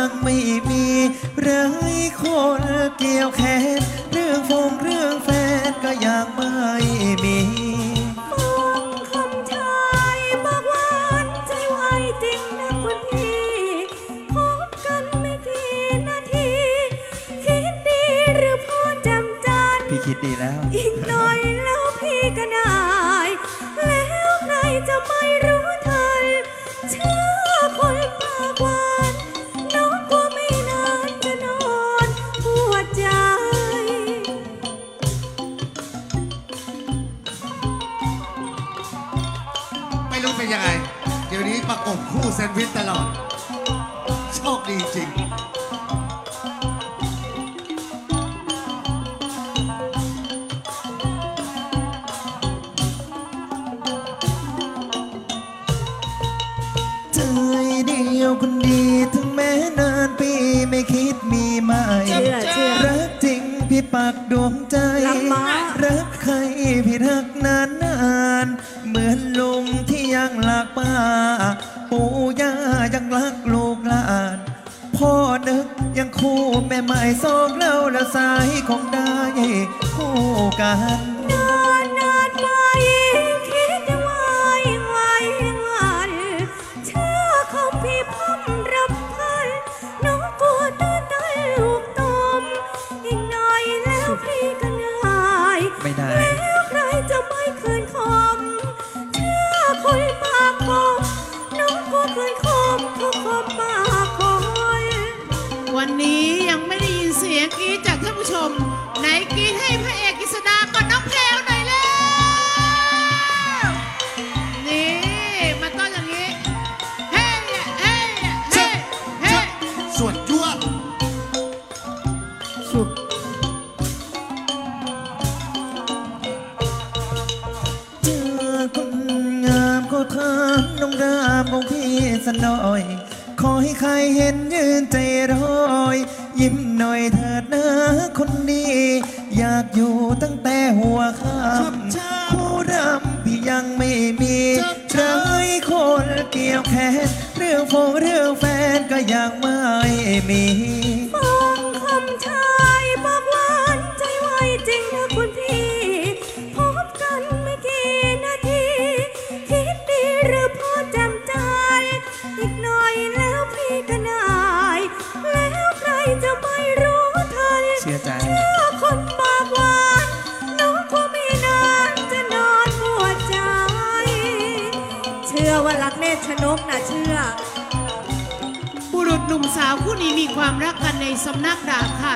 างไม่มีเรื่องคนเกี่ยวแขนเรื่องฟงเรื่องแฟนก็ยังไม่มีองคำชายปากวานจไวจริงนะคุพีพบกันไม่กี่นาที คิดดีหรือพ่อจำจัน พี่คิดดีแล้ว อีกหน่อยแล้วพี่ก็ได้ แล้วใครจะไม่รู้ ยังไง เดี๋ยวนี้ประกบคู่แซนด์วิชตลอด โชคดีจริง ใจเดียวคนดีถึงแม้นานปีไม่คิดมีใหม่ เชื่อเชื่อ รักจริง พี่ปักดวงใจรักมากรักใครพี่รักนานนานๆเหมือนลุงที่ยังหลักป้าปู่ย่ายังรักลูกหลานพ่อนึกยังคู่แม่ไม้สองเล่าและสายคงได้คู่กันนาน คืามของพี่สักหน่อย ขอให้ใครเห็นยืนใจรอย ยิ้มหน่อยเถิดนะคนดี อยากอยู่ตั้งแต่หัวค่ำผู้รำพี่ยังไม่มีใครคนเกี่ยวแขนเรื่องฟงเรื่องแฟนก็ยังไม่มี ว่ารักเนตรชนกนะเชื่อ บุรุษหนุ่มสาวคู่นี้มีความรักกันในสำนักดาบค่ะ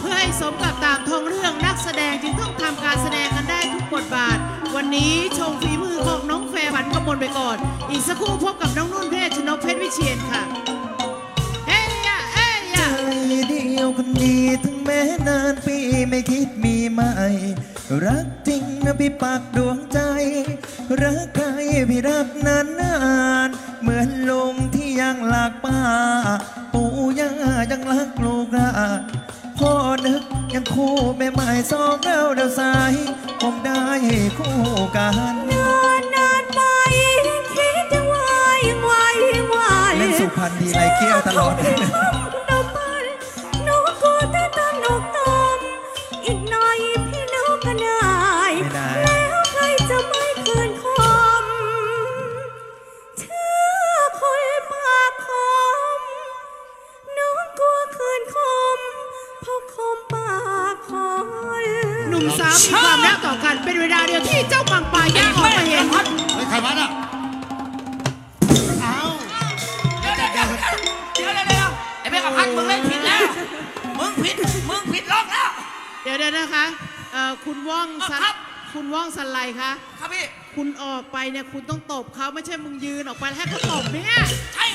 เพื่อให้สมกับตามท้องเรื่องนักแสดงจึงต้องทำการแสดงกันได้ทุกบทบาท วันนี้ชมฝีมือของน้องแฟร์ผันกำมลไปก่อน อีกสักครู่พบกับน้องนุ่นเพชรชนกเพชรวิเชียนค่ะเฮ้ยอะเฮ้ยใจอะเดียวคนดีถึงแม้นานปีไม่คิดมีใหม่ รักจริงนะพี่ปักดวงใจ รักใคร พี่รักนานนานๆเหมือนลุงที่ยังหลักป้าปู่ย่ายังรักลูกหลานพ่อนึกยังคู่แม่ไม้สองเราเดาสายคงได้คู่กันนานนานไปคิดจะไหวไหวไหวเล่นสุพรรณทีไรเกี้ยวตลอด สามีความรักต่อกันเป็นเวลาเดียวที่เจ้าปังปายย่างออกมาเห็นเฮ้ยใครวัดอะเอาเดี๋ยวเดี๋ยวเดี๋ยวเดี๋ยวเดี๋ยวไอ้เบกพัดมึงเล่นผิดแล้วมึงผิดมึงผิดล็อกแล้วเดี๋ยวเดี๋ยวนะคะเอ่อคุณว่องสันคุณว่องสันไลคะครับพี่คุณออกไปเนี่ยคุณต้องตบเขาไม่ใช่มึงยืนออกไปแล้วให้เขาตบเนี่ยใช่